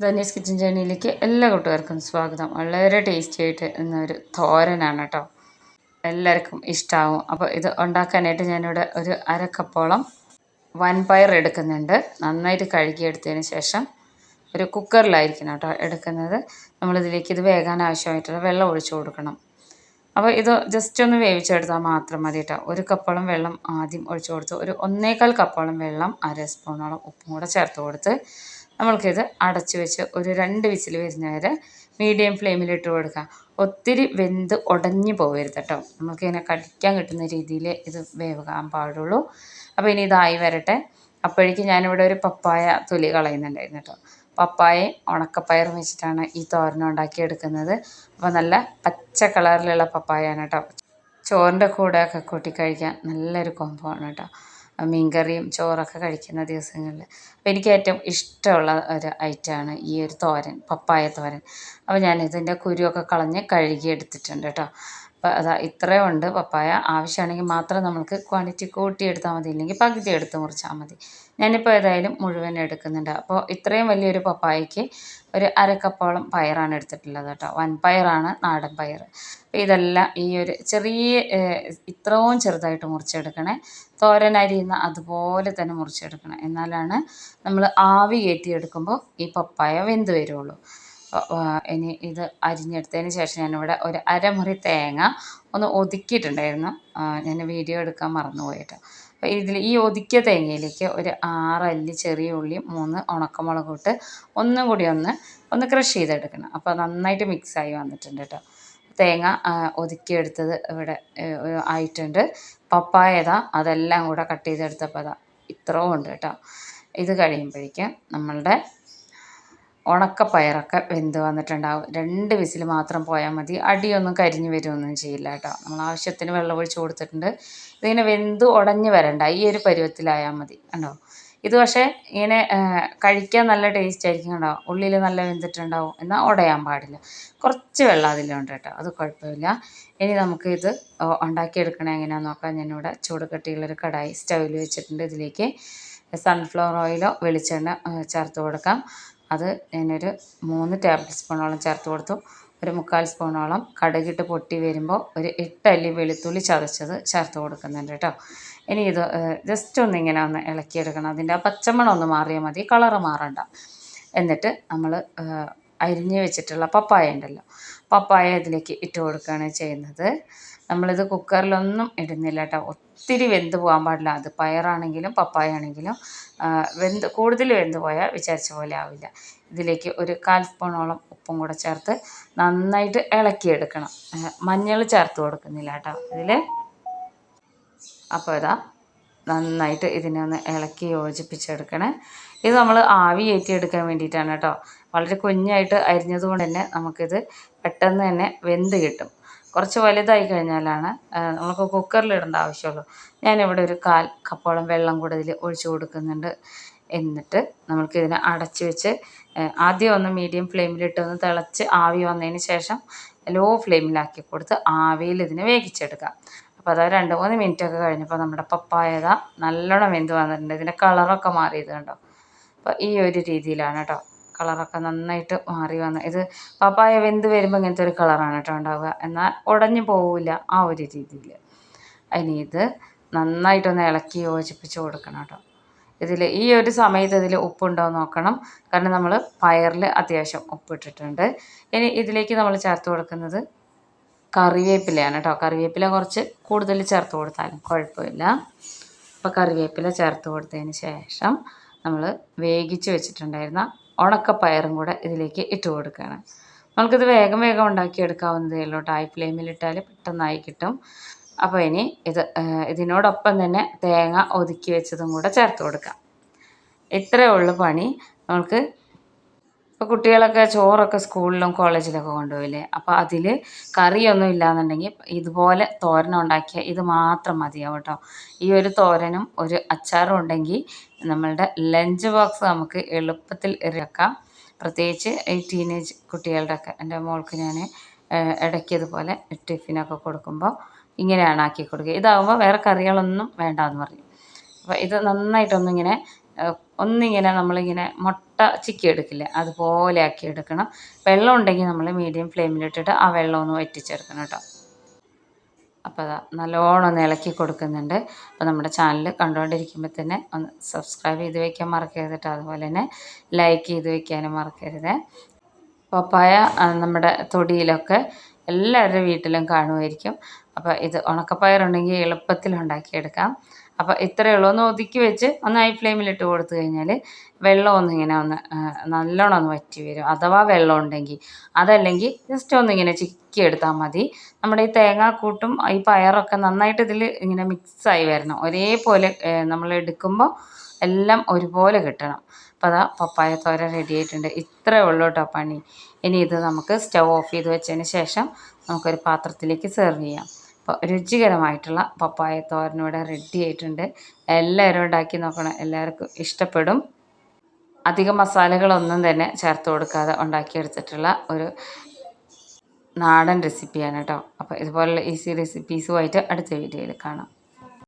Dhani's kitchen ജേണിയിലേക്ക് എല്ലാ കൂട്ടുകാർക്കും സ്വാഗതം. വളരെ ടേസ്റ്റി ആയിട്ട് എന്നൊരു തോരനാണ് കേട്ടോ എല്ലാവർക്കും ഇഷ്ടമാവും അപ്പോൾ ഇത് ഉണ്ടാക്കാനായിട്ട് ഞാനിവിടെ ഒരു അരക്കപ്പോളം വൻപയർ എടുക്കുന്നുണ്ട്. നന്നായിട്ട് കഴുകിയെടുത്തതിന് ശേഷം ഒരു കുക്കറിലായിരിക്കണം കേട്ടോ എടുക്കുന്നത്. നമ്മളിതിലേക്ക് ഇത് വേകാൻ ആവശ്യമായിട്ടുള്ള വെള്ളം ഒഴിച്ചു കൊടുക്കണം. അപ്പോൾ ഇത് ജസ്റ്റ് ഒന്ന് വേവിച്ചെടുത്താൽ മാത്രം മതി കേട്ടോ ഒരു കപ്പോളം വെള്ളം ആദ്യം ഒഴിച്ചു കൊടുത്ത് ഒരു ഒന്നേകാൽ കപ്പോളം വെള്ളം അര സ്പൂണോളം ഉപ്പും കൂടെ ചേർത്ത് കൊടുത്ത് നമ്മൾക്കിത് അടച്ചു വെച്ച് ഒരു രണ്ട് വിസിൽ വരുന്ന വരെ മീഡിയം ഫ്ലെയിമിലിട്ട് കൊടുക്കുക ഒത്തിരി വെന്ത് ഉടഞ്ഞു പോകരുത് കേട്ടോ. നമുക്കിങ്ങനെ കടിക്കാൻ കിട്ടുന്ന രീതിയിൽ ഇത് വേവാൻ പാടുള്ളൂ. അപ്പോൾ ഇനി ഇതായി വരട്ടെ. അപ്പോഴേക്കും ഞാനിവിടെ ഒരു പപ്പായ തൊലി കളയുന്നുണ്ടായിരുന്നു കേട്ടോ. പപ്പായയും ഉണക്കപ്പയറും വെച്ചിട്ടാണ് ഈ തോരൻ ഉണ്ടാക്കിയെടുക്കുന്നത്. അപ്പോൾ നല്ല പച്ച കളറിലുള്ള പപ്പായാണ് കേട്ടോ. ചോറിന്റെ കൂടെയൊക്കെ കൂട്ടി കഴിക്കാൻ നല്ലൊരു കോമ്പമാണ് കേട്ടോ. മീൻകറിയും ചോറൊക്കെ കഴിക്കുന്ന ദിവസങ്ങളിൽ. അപ്പോൾ എനിക്ക് ഏറ്റവും ഇഷ്ടമുള്ള ഒരു ഐറ്റമാണ് ഈ ഒരു തോരൻ പപ്പായ തോരൻ. അപ്പോൾ ഞാൻ ഇതിന്റെ കുരുവൊക്കെ കളഞ്ഞ് കഴുകി എടുത്തിട്ടുണ്ട് കേട്ടോ. അപ്പോൾ അതാ ഇത്രയും ഉണ്ട്. പപ്പായ ആവശ്യമാണെങ്കിൽ മാത്രം നമുക്ക് ക്വാണ്ടിറ്റി കൂട്ടി എടുത്താൽ മതി. ഇല്ലെങ്കിൽ പകുതി എടുത്ത് മുറിച്ചാൽ മതി. ഞാനിപ്പോൾ ഏതായാലും മുഴുവൻ എടുക്കുന്നുണ്ട്. അപ്പോൾ ഇത്രയും വലിയൊരു പപ്പായയ്ക്ക് ഒരു അരക്കപ്പോളം പയറാണ് എടുത്തിട്ടുള്ളത് കേട്ടോ. വൻ പയറാണ് നാടൻ പയർ അപ്പോൾ ഇതെല്ലാം ഈ ഒരു ചെറിയ ഇത്രയും ചെറുതായിട്ട് മുറിച്ചെടുക്കണേ. തോരൻ അരിയുന്ന അതുപോലെ തന്നെ മുറിച്ചെടുക്കണം. എന്നാലാണ് നമ്മൾ ആവി കയറ്റിയെടുക്കുമ്പോൾ ഈ പപ്പായ വെന്ത് വരുള്ളൂ. ഇനി ഇത് അരിഞ്ഞെടുത്തതിന് ശേഷം ഞാനിവിടെ ഒരു അരമുറി തേങ്ങ ഒന്ന് ഒതുക്കിയിട്ടുണ്ടായിരുന്നു. ഞാൻ വീഡിയോ എടുക്കാൻ മറന്നുപോയിട്ടോ. അപ്പോൾ ഇതിൽ ഈ ഒതുക്കിയ തേങ്ങയിലേക്ക് ഒരു ആറല്ലി ചെറിയ ഉള്ളി മൂന്ന് ഉണക്കമുളക് ഇട്ട് ഒന്നും കൂടി ഒന്ന് ഒന്ന് ക്രഷ് ചെയ്തെടുക്കണം. അപ്പോൾ നന്നായിട്ട് മിക്സായി വന്നിട്ടുണ്ട് കേട്ടോ തേങ്ങ ഒതുക്കിയെടുത്തത് ഇവിടെ ആയിട്ടുണ്ട്. പപ്പായ അതെല്ലാം കൂടെ കട്ട് ചെയ്തെടുത്തപ്പോൾ അതാ ഇത്രയും ഉണ്ട് കേട്ടോ ഇത് കഴിയുമ്പോഴേക്കും നമ്മളുടെ ഉണക്കപ്പയറൊക്കെ വെന്ത് വന്നിട്ടുണ്ടാവും. രണ്ട് വിസിൽ മാത്രം പോയാൽ മതി. അടിയൊന്നും കരിഞ്ഞു വരുമൊന്നും ചെയ്യില്ല കേട്ടോ. നമ്മൾ ആവശ്യത്തിന് വെള്ളം ഒഴിച്ച് കൊടുത്തിട്ടുണ്ട്. ഇതിങ്ങനെ വെന്ത് ഉടഞ്ഞ് വരണ്ട. ഈ ഒരു പരുവത്തിലായാൽ മതി കണ്ടോ? ഇത് പക്ഷേ ഇങ്ങനെ കഴിക്കാൻ നല്ല ടേസ്റ്റ് ആയിരിക്കും കേട്ടോ ഉള്ളിൽ നല്ല വെന്തിട്ടുണ്ടാവും. എന്നാൽ ഉടയാൻ പാടില്ല. കുറച്ച് വെള്ളം അതിലുണ്ട് കേട്ടോ. അത് കുഴപ്പമില്ല. ഇനി നമുക്ക് ഇത് ഉണ്ടാക്കിയെടുക്കണേ എങ്ങനെയാണെന്ന് നോക്കാം. ഞാനിവിടെ ചൂട് കട്ടിയുള്ളൊരു കടായി സ്റ്റൗവിൽ വെച്ചിട്ടുണ്ട്. ഇതിലേക്ക് സൺഫ്ലവർ ഓയിലോ വെളിച്ചെണ്ണ ചേർത്ത് കൊടുക്കാം. അത് ഞാനൊരു മൂന്ന് ടേബിൾ സ്പൂണോളം ചേർത്ത് കൊടുത്തു. ഒരു മുക്കാൽ സ്പൂണോളം കടുകിട്ട് പൊട്ടി വരുമ്പോൾ ഒരു എട്ടല്ലി വെളുത്തുള്ളി ചതച്ചത് ചേർത്ത് കൊടുക്കുന്നുണ്ട് കേട്ടോ. ഇനി ഇത് ജസ്റ്റ് ഒന്ന് ഇങ്ങനെ ഒന്ന് ഇളക്കിയെടുക്കണം. അതിന്റെ ആ പച്ചമണം ഒന്ന് മാറിയാൽ മതി. കളറ് മാറണ്ട. എന്നിട്ട് നമ്മൾ അരിഞ്ഞ് വെച്ചിട്ടുള്ള പപ്പായ ഉണ്ടല്ലോ. പപ്പായ ഇതിലേക്ക് ഇട്ട് കൊടുക്കുകയാണ് ചെയ്യുന്നത്. നമ്മളിത് കുക്കറിലൊന്നും ഇടുന്നില്ല കേട്ടോ. ഒത്തിരി വെന്ത് പോകാൻ പാടില്ല. അത് പയറാണെങ്കിലും പപ്പായ ആണെങ്കിലും വെന്ത് കൂടുതൽ വെന്ത് പോയാൽ വിചാരിച്ച പോലെ ആവില്ല. ഇതിലേക്ക് ഒരു കാൽ സ്പൂണോളം ഉപ്പും കൂടെ ചേർത്ത് നന്നായിട്ട് ഇളക്കിയെടുക്കണം. മഞ്ഞൾ ചേർത്ത് കൊടുക്കുന്നില്ല കേട്ടോ ഇതിൽ അപ്പോൾ ഇതാ നന്നായിട്ട് ഇതിനെ ഒന്ന് ഇളക്കി യോജിപ്പിച്ചെടുക്കണേ. ഇത് നമ്മൾ ആവി എടുക്കാൻ വേണ്ടിയിട്ടാണ് കേട്ടോ. വളരെ കുഞ്ഞായിട്ട് അരിഞ്ഞതുകൊണ്ട് തന്നെ നമുക്കിത് പെട്ടെന്ന് തന്നെ വെന്ത് കിട്ടും. കുറച്ച് വലുതായി കഴിഞ്ഞാലാണ് നമുക്ക് കുക്കറിലിടേണ്ട ആവശ്യമുള്ളൂ. ഞാനിവിടെ ഒരു കാൽ കപ്പോളം വെള്ളം കൂടെ ഇതിൽ ഒഴിച്ച് കൊടുക്കുന്നുണ്ട്. എന്നിട്ട് നമുക്കിതിനെ അടച്ച് വെച്ച് ആദ്യം ഒന്ന് മീഡിയം ഫ്ലെയിമിലിട്ട് ഒന്ന് തിളച്ച് ആവി വന്നതിന് ശേഷം ലോ ഫ്ലെയിമിലാക്കി കൊടുത്ത് ആവിയിൽ ഇതിനെ വേവിച്ചെടുക്കാം. അപ്പോൾ അതായത് രണ്ട് മൂന്ന് മിനിറ്റ് ഒക്കെ കഴിഞ്ഞപ്പോൾ നമ്മുടെ പപ്പായത നല്ലോണം വെന്ത് വന്നിട്ടുണ്ട്. ഇതിന്റെ കളറൊക്കെ മാറിയത് കണ്ടോ? അപ്പോൾ ഈ ഒരു രീതിയിലാണ് കേട്ടോ. കളറൊക്കെ നന്നായിട്ട് മാറി വന്ന്. ഇത് പപ്പായ വെന്ത് വരുമ്പോൾ ഇങ്ങനത്തെ ഒരു കളറാണ് കേട്ടോ ഉണ്ടാവുക. എന്നാൽ ഉടഞ്ഞു പോവില്ല ആ ഒരു രീതിയിൽ. ഇനി ഇത് നന്നായിട്ടൊന്ന് ഇളക്കി യോജിപ്പിച്ച് കൊടുക്കണം കേട്ടോ. ഇതിൽ ഈ ഒരു സമയത്ത് ഇതിൽ ഉപ്പുണ്ടോ നോക്കണം. കാരണം നമ്മൾ പയറിൽ അത്യാവശ്യം ഉപ്പിട്ടിട്ടുണ്ട്. ഇനി ഇതിലേക്ക് നമ്മൾ ചേർത്ത് കൊടുക്കുന്നത് കറിവേപ്പിലയാണ് കേട്ടോ. കറിവേപ്പില കുറച്ച് കൂടുതൽ ചേർത്ത് കൊടുത്താലും കുഴപ്പമില്ല. അപ്പോൾ കറിവേപ്പില ചേർത്ത് കൊടുത്തതിന് ശേഷം നമ്മൾ വേവിച്ച് വെച്ചിട്ടുണ്ടായിരുന്ന ഉണക്കപ്പയറും കൂടെ ഇതിലേക്ക് ഇട്ട് കൊടുക്കുകയാണ്. നമുക്കിത് വേഗം വേഗം ഉണ്ടാക്കിയെടുക്കാവുന്നതേ ഉള്ളൂ ഹൈ ഫ്ലെയിമിലിട്ടാൽ പെട്ടെന്നായി കിട്ടും. അപ്പോൾ ഇനി ഇത് ഇതിനോടൊപ്പം തന്നെ തേങ്ങ ഒതുക്കി വെച്ചതും കൂടെ ചേർത്ത് കൊടുക്കാം. ഇത്രയേ ഉള്ളൂ പണി. നമുക്ക് ഇപ്പോൾ കുട്ടികളൊക്കെ ചോറൊക്കെ സ്കൂളിലും കോളേജിലൊക്കെ കൊണ്ടുപോയില്ലേ? അപ്പോൾ അതിൽ കറിയൊന്നും ഇല്ലാന്നുണ്ടെങ്കിൽ ഇതുപോലെ തോരൻ ഉണ്ടാക്കിയാൽ ഇത് മാത്രം മതിയാവും കേട്ടോ ഈ ഒരു തോരനും ഒരു അച്ചാറും ഉണ്ടെങ്കിൽ നമ്മളുടെ ലഞ്ച് ബോക്സ് നമുക്ക് എളുപ്പത്തിൽ ഇറക്കാം പ്രത്യേകിച്ച് ഈ ടീനേജ് കുട്ടികളുടെയൊക്കെ എന്റെ മോൾക്ക് ഞാൻ ഇടയ്ക്ക് ഇതുപോലെ ടിഫിനൊക്കെ കൊടുക്കുമ്പോൾ ഇങ്ങനെയാണ് ആക്കി കൊടുക്കുക. ഇതാകുമ്പോൾ വേറെ കറികളൊന്നും വേണ്ടാന്ന് പറയും. അപ്പോൾ ഇത് നന്നായിട്ടൊന്നിങ്ങനെ ഒന്നിങ്ങനെ നമ്മളിങ്ങനെ മുട്ട ചിക്കി എടുക്കില്ലേ അതുപോലെ ആക്കി എടുക്കണം വെള്ളം ഉണ്ടെങ്കിൽ നമ്മൾ മീഡിയം ഫ്ലെയിമിലിട്ടിട്ട് ആ വെള്ളം ഒന്ന് വറ്റിച്ചെടുക്കണം കേട്ടോ. അപ്പോൾ അതാ നല്ലോണം ഒന്ന് ഇളക്കി കൊടുക്കുന്നുണ്ട്. അപ്പോൾ നമ്മുടെ ചാനൽ കണ്ടുകൊണ്ടിരിക്കുമ്പോൾ തന്നെ ഒന്ന് സബ്സ്ക്രൈബ് ചെയ്ത് വയ്ക്കാൻ മറക്കരുത് കേട്ടോ. അതുപോലെ തന്നെ ലൈക്ക് ചെയ്ത് വയ്ക്കാനും മറക്കരുത്. പപ്പായ നമ്മുടെ തൊടിയിലൊക്കെ എല്ലാവരുടെ വീട്ടിലും കാണുമായിരിക്കും. അപ്പോൾ ഇത് ഉണക്കപ്പയറുണ്ടെങ്കിൽ എളുപ്പത്തിൽ ഉണ്ടാക്കിയെടുക്കാം. അപ്പോൾ ഇത്രയേ ഉള്ളൂ. ഒന്ന് ഒതുക്കി വെച്ച് ഒന്ന് ഹൈ ഫ്ലെയിമിലിട്ട് കൊടുത്തു കഴിഞ്ഞാൽ വെള്ളം ഒന്ന് ഇങ്ങനെ ഒന്ന് നല്ലോണം ഒന്ന് വറ്റി വരും. അഥവാ വെള്ളം ഉണ്ടെങ്കിൽ. അതല്ലെങ്കിൽ ജസ്റ്റ് ഒന്ന് ഇങ്ങനെ ചിക്കി എടുത്താൽ മതി. നമ്മുടെ ഈ തേങ്ങാക്കൂട്ടും ഈ പയറൊക്കെ നന്നായിട്ട് ഇതിൽ ഇങ്ങനെ മിക്സായി വരണം. ഒരേപോലെ നമ്മൾ എടുക്കുമ്പോൾ എല്ലാം ഒരുപോലെ കിട്ടണം. അപ്പോൾ അതാ പപ്പായ തോര റെഡി ആയിട്ടുണ്ട്. ഇത്രയേ ഉള്ളൂ കേട്ടോ പണി. ഇനി ഇത് നമുക്ക് സ്റ്റൗ ഓഫ് ചെയ്ത് വെച്ചതിന് ശേഷം നമുക്കൊരു പാത്രത്തിലേക്ക് സെർവ് ചെയ്യാം. രുചികരമായിട്ടുള്ള പപ്പായ തോരൻ ഇവിടെ റെഡി ആയിട്ടുണ്ട്. എല്ലാവരും ഉണ്ടാക്കി നോക്കണം. എല്ലാവർക്കും ഇഷ്ടപ്പെടും. അധികം മസാലകളൊന്നും തന്നെ ചേർത്ത് കൊടുക്കാതെ ഉണ്ടാക്കിയെടുത്തിട്ടുള്ള ഒരു നാടൻ റെസിപ്പിയാണ് കേട്ടോ. അപ്പോൾ ഇതുപോലുള്ള ഈസി റെസിപ്പീസുമായിട്ട് അടുത്ത വീഡിയോയിൽ കാണാം.